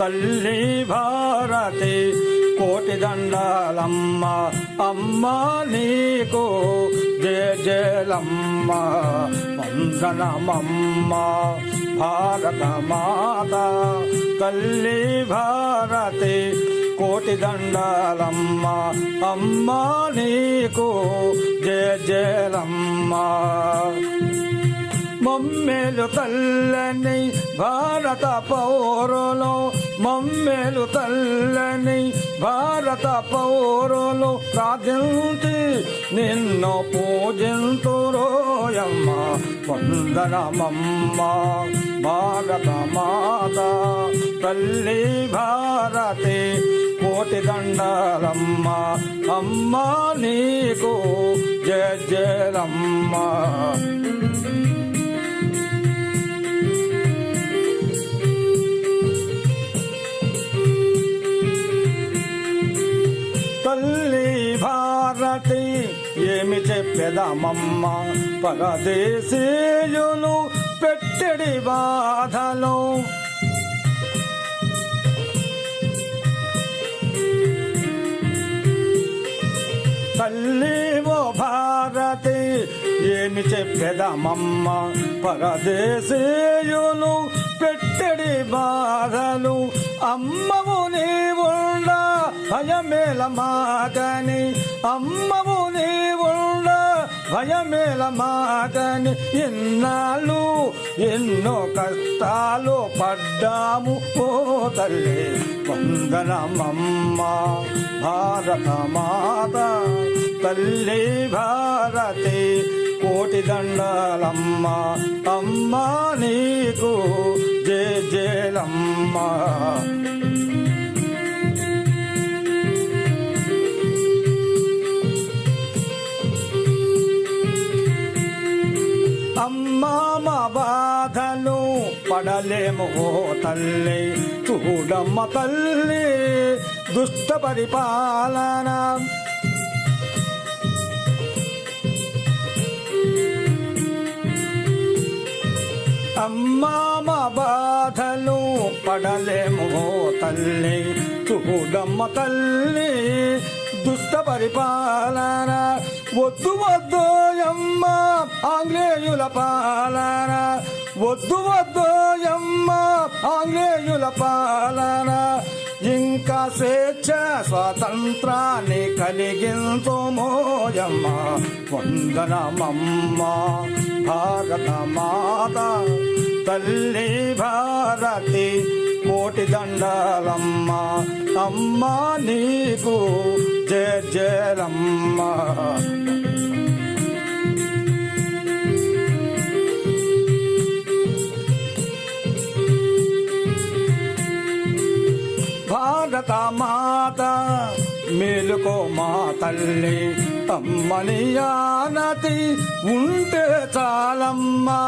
తల్లి భారతి కోటి దండాలమ్మ అమ్మ నీకు జయ జయలమ్మ వందనమమ్మ భారత మాత. తల్లి భారతి కోటి దండాలమ్మ అమ్మ నీకు జయ జయలమ్మ. మమ్మేలు తల్లని భారత పౌరులు మమ్మేలు తల్లని భారత పౌరులు ప్రార్థించి నిన్ను పూజింతురోయమ్మ వందనమమ్మ. భారత మాత తల్లి భారతి కోటి దండాలమ్మ. అమ్మ నీకు జయ జయలమ్మ. ఏమి చెప్పెదమమ్మ? పరదేశీయులు పెట్టెడి బాధలు. తల్లి ఓ భారతి ఏమి చెప్పెదమమ్మ? పరదేశీయులు పెట్టెడి బాధలు. అమ్మవు నీవుండ భయమేల మాగని అమ్మ భయమేల మాకని ఎన్నాళ్ళు ఎన్నో కష్టాలు పడ్డాము. ఓ తల్లి వందనమమ్మ భారత మాత తల్లి భారతి కోటి దండాలమ్మ అమ్మ నీకు జే జయలమ్మ. బాధలు పడలేము తల్లి చూడమ్మ తల్లి దుష్ట పరిపాలన. అమ్మా మా బాధలు పడలేము తల్లి చూడమ్మ తల్లి దుష్ట పరిపాలన. వద్దు వద్దు వద్దోయమ్మ ఆంగ్లేయుల పాలన. వద్దు వద్దు వద్దోయమ్మ ఆంగ్లేయుల పాలన. ఇంకా స్వేచ్ఛ స్వాతంత్రాన్ని కలిగించోమోయమ్మ వందనమమ్మ భారత మాత తల్లి భారతి కోటి దండాలమ్మ అమ్మ నీకు జయ జయలమ్మ. భారత మాత మేలుకో మా తల్లి అమ్మని ఆనతి ఉంటే చాలమ్మా.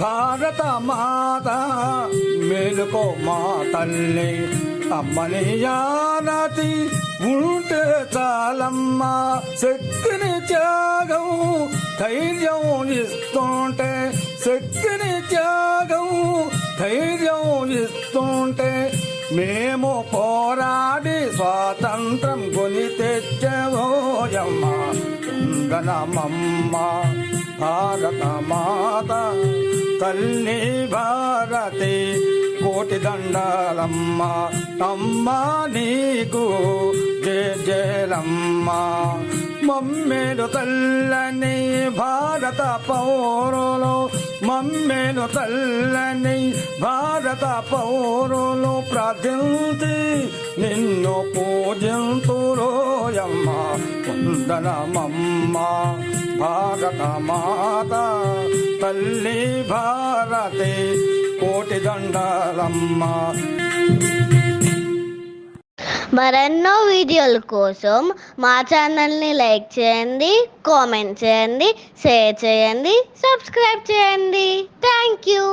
భారత మాత మేలుకో మా తల్లి అమ్మని యానతి ఉంటే చాలమ్మ శక్తిని త్యాగం ధైర్యం ఇస్తుంటే శక్తిని త్యాగం ధైర్యం ఇస్తుంటే మేము పోరాడి స్వాతంత్రం కొని తెచ్చవోయమ్మ ఉంగనమమ్మ భారత మాత. తల్లి భారతి కోటి దండాలమ్మ. అమ్మ నీకు జయ జయలమ్మ. మమ్మేలు తల్లని భారత పౌరులు. మమ్మేలు తల్లని భారత పౌరులు. ప్రార్థించి నిన్ను పూజింతురోయమ్మ. వందనమమ్మ. భారత మాత తల్లి భారతే కోటి దండాలమ్మ. మరెన్నో వీడియోల కోసం మా ఛానల్ని లైక్ చేయండి కామెంట్ చేయండి షేర్ చేయండి సబ్స్క్రైబ్ చేయండి. Thank you.